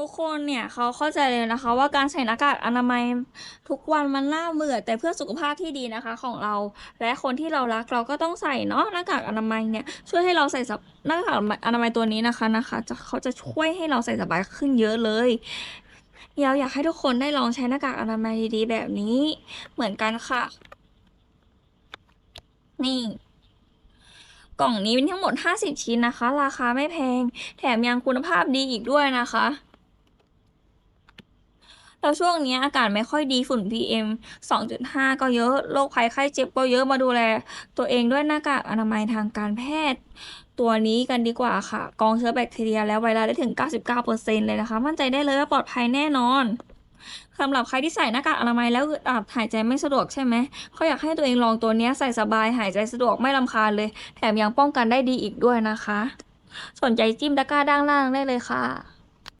ทุกคนเนี่ยเขาเข้าใจเลยนะคะ ว่าการใส่หน้ากากอนามัยทุกวันมันน่าเบื่อแต่เพื่อสุขภาพที่ดีนะคะของเรา และคนที่เรารักเราก็ต้องใส่เนาะหน้ากากอนามัยเนี่ยช่วยให้เราใส่สบหน้ากากอนามัยตัวนี้นะคะนะคะจะเขาจะช่วยให้เราใส่สบายขึ้นเยอะเลยเดี๋ยวอยากให้ทุกคนได้ลองใช้หน้ากากอนามัยดีๆแบบนี้เหมือนกันค่ะ นี่กล่องนี้มีทั้งหมด 50 ชิ้นนะคะ ราคาไม่แพง แถมยังคุณภาพดีอีกด้วยนะคะ แล้วช่วงนี้อากาศไม่ค่อยดีฝุ่น PM 2.5 ก็เยอะ โรคภัยไข้เจ็บก็เยอะมาดูแล ตัวเองด้วยหน้ากากอนามัยทางการแพทย์ ตัวนี้กันดีกว่าค่ะ กองเชื้อแบคทีเรียและไวรัสได้ถึง 99%เลยนะคะ มั่นใจได้เลยว่าปลอดภัยแน่นอนสำหรับใครที่ใส่หน้ากากอนามัยแล้วอัดหายใจไม่สะดวกใช่ไหมเขาอยากให้ตัวเองลองตัวนี้ใส่สบายหายใจสะดวกไม่รำคาญเลย แถมยังป้องกันได้ดีอีกด้วยนะคะ สนใจจิ้มตะกร้าด้านล่างได้เลยค่ะ